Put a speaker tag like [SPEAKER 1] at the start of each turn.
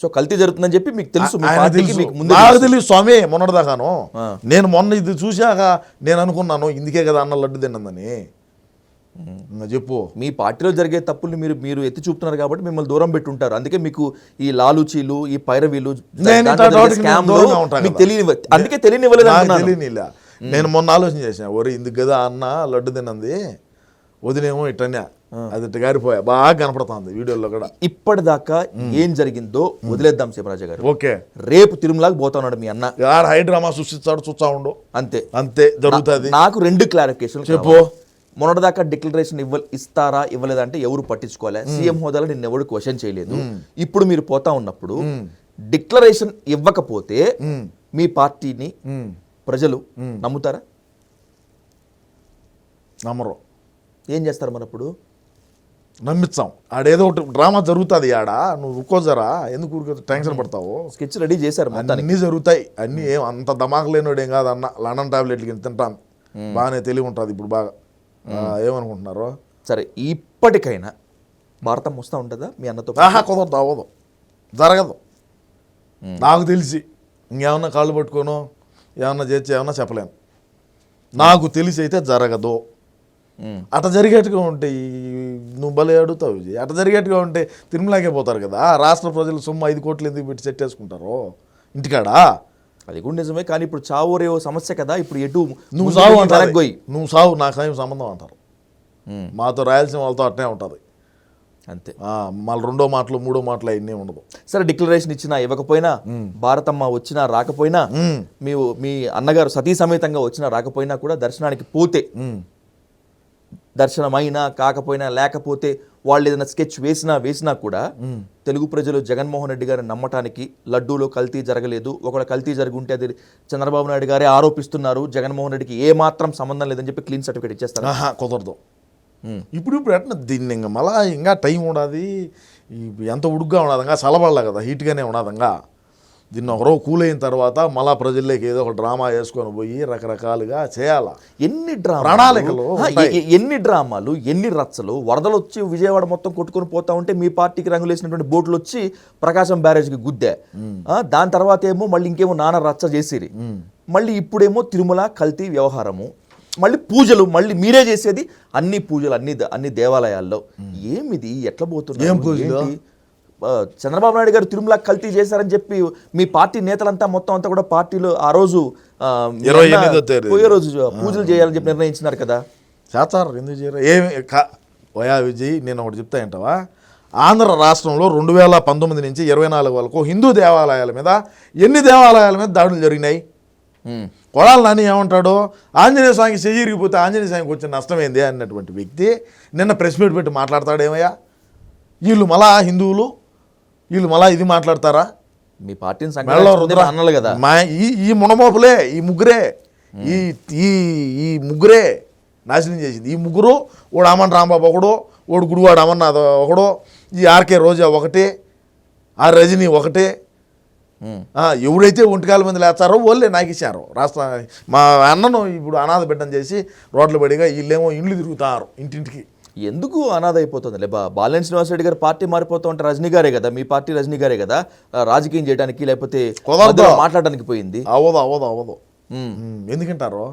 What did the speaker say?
[SPEAKER 1] So కల్తీ జరుగుతుందని చెప్పి మీకు తెలుసు
[SPEAKER 2] నాకు. తెలియదు స్వామి మొన్నటిదాకాను. నేను మొన్న ఇది చూశాక నేను అనుకున్నాను ఇందుకే కదా అన్న లడ్డు తిన్నదని. చెప్పు.
[SPEAKER 1] మీ పార్టీలో జరిగే తప్పుల్ని మీరు మీరు ఎత్తి చూపుతున్నారు కాబట్టి మిమ్మల్ని దూరం పెట్టుంటారు. అందుకే మీకు ఈ లాలుచీలు ఈ పైరవీలు. తెలియని అందుకే తెలియనివ్వలేదు
[SPEAKER 2] తెలియనిలా నేను మొన్న ఆలోచన చేశాను ఒరే ఇందుకు కదా అన్న లడ్డు తిన్నది వదినేమో ఇట్టనే అది గారిపోయా బాగా కనపడుతుంది వీడియోలో కూడా.
[SPEAKER 1] ఇప్పటిదాకా ఏం జరిగిందో వదిలేద్దాం శివరాజ గారు.
[SPEAKER 2] ఓకే.
[SPEAKER 1] రేపు తిరుమలకి పోతా ఉన్నాడు మీ అన్న.
[SPEAKER 2] ఆడ హైడ్రామా సృష్టిస్తాడు చూస్తా ఉండు.
[SPEAKER 1] అంతే.
[SPEAKER 2] అంతే జరుగుతుంది.
[SPEAKER 1] నాకు రెండు క్లారిఫికేషన్
[SPEAKER 2] చెప్పు.
[SPEAKER 1] మొన్నటిదాకా డిక్లరేషన్ ఇవ్వ ఇస్తారా ఇవ్వలేదా అంటే ఎవరు పట్టించుకోలే. సీఎం హోదాలో నిన్న ఎవరు క్వశ్చన్ చేయలేదు. ఇప్పుడు మీరు పోతా ఉన్నప్పుడు డిక్లరేషన్ ఇవ్వకపోతే మీ పార్టీని ప్రజలు నమ్ముతారా?
[SPEAKER 2] నమ్మరు.
[SPEAKER 1] ఏం చేస్తారు మరి అప్పుడు
[SPEAKER 2] నమ్మించాం ఆడేదో ఒకటి డ్రామా జరుగుతుంది ఆడ నువ్వు రుక్కోజరా ఎందుకు ఊరికే టెన్షన్ పడతావు?
[SPEAKER 1] స్కెచ్ రెడీ చేశారు
[SPEAKER 2] అన్నీ జరుగుతాయి. అన్నీ ఏం అంత దమాకు లేనివాడు ఏం కాదు అన్న లండన్ టాబ్లెట్లకి తింటాను బాగానే తెలివి ఉంటుంది ఇప్పుడు బాగా. ఏమనుకుంటున్నారు?
[SPEAKER 1] సరే ఇప్పటికైనా భారతం వస్తూ ఉంటుందా మీ అన్నతో
[SPEAKER 2] ఆహా కుదరదు అవ్వదు. జరగదు. నాకు తెలిసి ఇంకేమన్నా కాళ్ళు పట్టుకోను ఏమన్నా చేసి ఏమన్నా చెప్పలేను. నాకు తెలిసి అయితే జరగదు. అట జరిగేట్టుగా ఉంటే ఈ నువ్వు భలే అడుగుతావు విజయ్ అట జరిగేట్టుగా ఉంటే తిరుమలకే పోతారు కదా. రాష్ట్ర ప్రజలు సొమ్ము ఐదు కోట్లు ఎందుకు పెట్టి సెట్ చేసుకుంటారు? ఇంటికాడా?
[SPEAKER 1] అది కూడా నిజమే కానీ ఇప్పుడు చావో రేవో సమస్య కదా. ఇప్పుడు ఎటు
[SPEAKER 2] నువ్వు సావు అంటారు. నువ్వు సావు నాకు ఏం సంబంధం అంటారు. మాతో రాయలసీమ వాళ్ళతో అట్నే ఉంటుంది.
[SPEAKER 1] అంతే.
[SPEAKER 2] మళ్ళీ రెండో మాటలు మూడో మాటలు అవన్నీ ఉండదు.
[SPEAKER 1] సరే డిక్లరేషన్ ఇచ్చినా ఇవ్వకపోయినా భారతమ్మ వచ్చినా రాకపోయినా మీ మీ అన్నగారు సతీ సమేతంగా వచ్చినా రాకపోయినా కూడా దర్శనానికి పోతే. దర్శనమైనా కాకపోయినా లేకపోతే వాళ్ళు ఏదైనా స్కెచ్ వేసినా వేసినా కూడా తెలుగు ప్రజలు జగన్మోహన్ రెడ్డి గారిని నమ్మటానికి లడ్డూలో కల్తీ జరగలేదు. ఒకవేళ కల్తీ జరిగి ఉంటే అది చంద్రబాబు నాయుడు గారే ఆరోపిస్తున్నారు. జగన్మోహన్ రెడ్డికి ఏ మాత్రం సంబంధం లేదని చెప్పి క్లీన్ సర్టిఫికేట్ ఇచ్చేస్తారు.
[SPEAKER 2] ఆహా కుదరదు. ఇప్పుడు ఇప్పుడు దీన్ని ఇంకా మళ్ళా ఇంకా టైం ఉండదు. ఎంత ఉడుగ్గా ఉండదు ఇంకా కదా హీట్గానే ఉండదు ఇంకా దీన్ని ఒకరో కూల్ అయిన తర్వాత మళ్ళా ప్రజల్లోకి ఏదో ఒక డ్రామా వేసుకొని పోయి రకరకాలుగా చేయాలా.
[SPEAKER 1] ఎన్ని డ్రామాలు?
[SPEAKER 2] ప్రణాళికలు
[SPEAKER 1] ఎన్ని డ్రామాలు ఎన్ని రచ్చలు? వరదలు వచ్చి విజయవాడ మొత్తం కొట్టుకొని పోతా ఉంటే మీ పార్టీకి రంగులేసినటువంటి బోట్లు వచ్చి ప్రకాశం బ్యారేజ్కి గుద్దే. దాని తర్వాత ఏమో మళ్ళీ ఇంకేమో నాన్న రచ్చ చేసిరి. మళ్ళీ ఇప్పుడేమో తిరుమల కల్తీ వ్యవహారము. మళ్ళీ పూజలు మళ్ళీ మీరే చేసేది అన్ని పూజలు అన్ని అన్ని దేవాలయాల్లో. ఏమిది? ఎట్లా పోతున్నారు? చంద్రబాబు నాయుడు గారు తిరుమల కల్తీ చేశారని చెప్పి మీ పార్టీ నేతలంతా మొత్తం అంతా కూడా పార్టీలో ఆ రోజు. పోయే రోజు పూజలు చేయాలని చెప్పి నిర్ణయించినారు కదా.
[SPEAKER 2] చేస్తారు ఎందుకు చేయరు? ఏమి వయా విజయ్ నేను ఒకటి చెప్తా ఏంటవా ఆంధ్ర రాష్ట్రంలో రెండు వేల పంతొమ్మిది నుంచి ఇరవై నాలుగు వరకు హిందూ దేవాలయాల మీద ఎన్ని దేవాలయాల మీద దాడులు జరిగినాయి? కొడాలి నాని ఏమంటాడు? ఆంజనేయ స్వామికి చెయ్యిరిగిపోతే ఆంజనేయ స్వామికి వచ్చిన నష్టమైంది అన్నటువంటి వ్యక్తి నిన్న ప్రెస్ మీట్ పెట్టి మాట్లాడతాడేమయ్యా? వీళ్ళు మళ్ళా హిందువులు? వీళ్ళు మళ్ళా ఇది మాట్లాడతారా?
[SPEAKER 1] మీ పార్టీని సంఘటన అన్నాడు కదా.
[SPEAKER 2] మా ఈ ఈ మునమోపులే ఈ ముగ్గురే. ఈ ఈ ఈ ముగ్గురే నాశనం చేసింది. ఈ ముగ్గురు ఓడు అమన్ రాంబాబు ఒకడు ఓడు గుడివాడు అమర్నాథ్ ఒకడు ఈ ఆర్కే రోజా ఒకటే ఆ రజని ఒకటే. ఎవడైతే ఒంటికాల మంది లేస్తారో వాళ్ళే నాకు ఇచ్చారు రాష్ట్ర మా అన్నను ఇప్పుడు అనాథ బిడ్డను చేసి రోడ్ల పడిగా వీళ్ళేమో ఇండ్లు తిరుగుతారు ఇంటింటికి.
[SPEAKER 1] ఎందుకు అనాథ అయిపోతుంది లే బా బాలెన్ శ్రీనివాసరెడ్డి గారు పార్టీ మారిపోతా ఉంటే రజనీ గారే కదా మీ పార్టీ రజనీ గారే కదా రాజకీయం చేయడానికి లేకపోతే మాట్లాడడానికి పోయింది.
[SPEAKER 2] అవ్వదు
[SPEAKER 1] ఉమ్,
[SPEAKER 2] ఉమ్, ఎందుకంటారు?